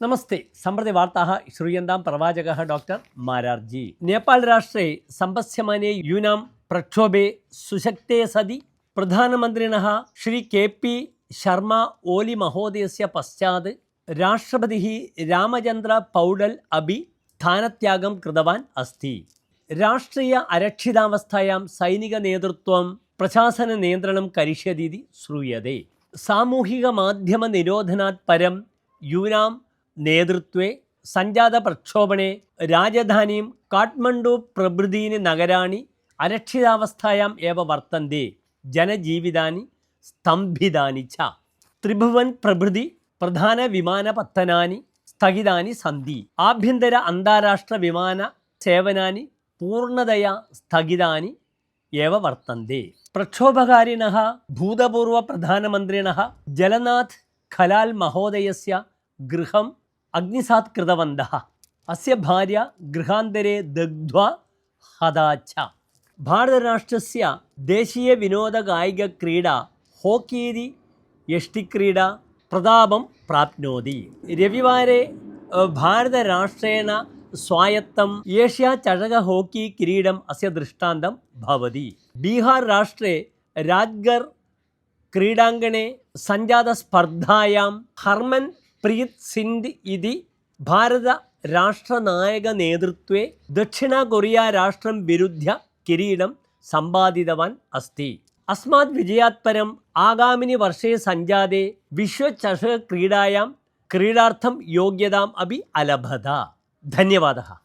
നമസ്തേ. സമ്പ്രതി വാർത്താ ശ്രീയന്താം പ്രവാചക ഡോക്ടർ മാരാർജി. നേപ്പാൾ രാഷ്ട്രേ സമ്പസ്യമാനെ യൂനാം പ്രക്ഷോഭേ സുശക്തേ സതി. പ്രധാനമന്ത്രിണ ശ്രീ കെ പി ശർമ്മ ഓലി മഹോദയസ്യ പശ്ചാത്. രാഷ്ട്രപതി രാമചന്ദ്ര പൗഡൽ അബി സ്ഥാനത്യാഗം കൃതവാൻ അസ്തി. രാഷ്ട്രീയ അരക്ഷിതാവസ്ഥയാം സൈനിക നേതൃത്വം പ്രശാസന നിയന്ത്രണം കരിഷ്യതീതി ശ്രൂയതേ. സാമൂഹിക മാധ്യമ നിരോധനാത് പരം യൂനാം നേതൃത്വേ സഞ്ജാത പ്രക്ഷോഭണേ രാജധാനിയും കാഠ്മണ്ഡു പ്രഭൃതീനി നഗരാണി അരക്ഷിതാവസ്ഥായാം ഏവ വർത്തന്തി ജനജീവിതാനി സ്തംഭിതാനി ച. ത്രിഭുവൻ പ്രഭൃതി പ്രധാന വിമാനപത്തനാനി സ്ഥഗിതാനി സന്ധി. ആഭ്യന്തര അന്താരാഷ്ട്ര വിമാന സേവനാനി പൂർണതയാ സ്ഥഗിതാനി ഏവ വർത്തന്തി. പ്രക്ഷോഭകാരിണ ഭൂതപൂർവ പ്രധാനമന്ത്രിണ ജലനാഥ് ഖലാൽ മഹോദയസ്യ ഗൃഹം അഗ്നിസാത് കൃതവന്ത അസ്യ ഭാര്യ ഗൃഹാന്തരെ ദഗ്ധ്വ ഹതാച്ച ഭാരതരാഷ്ട്രസ്യ ദേശീയ വിനോദകായികക്രീഡ ഹോക്കീതി യഷ്ടിക്രീഡ പ്രതാപം പ്രാപ്നോതി. രവിവാരെ ഭാരതരാഷ്ട്രേണ സ്വായത്തം ഏഷ്യ ചഴക ഹോക്കി കിരീടം അസ്യ ദൃഷ്ടാന്തം ഭവതി. ബീഹാർ രാഷ്ട്രേ രാജ്ഗർ ക്രീഡാങ്കണേ സഞ്ജാതസ്പർദ്ധായാം ഹർമൻ പ്രീത് സിന്ദ് ഇതി ഭാരത രാഷ്ട്രനായക നേതൃത്വേ ദക്ഷിണ കൊറിയ രാഷ്ട്രം വിരുദ്ധ്യ കിരീടം സമ്പാദിതവാൻ അസ്തി. അസ്മാത് വിജയാത്പരം ആഗാമിനി വർഷേ സഞ്ജാതെ വിശ്വചഷ ക്രീഡായാം ക്രീഡാർത്ഥം യോഗ്യതാം അഭി അലഭത. ധന്യവാദ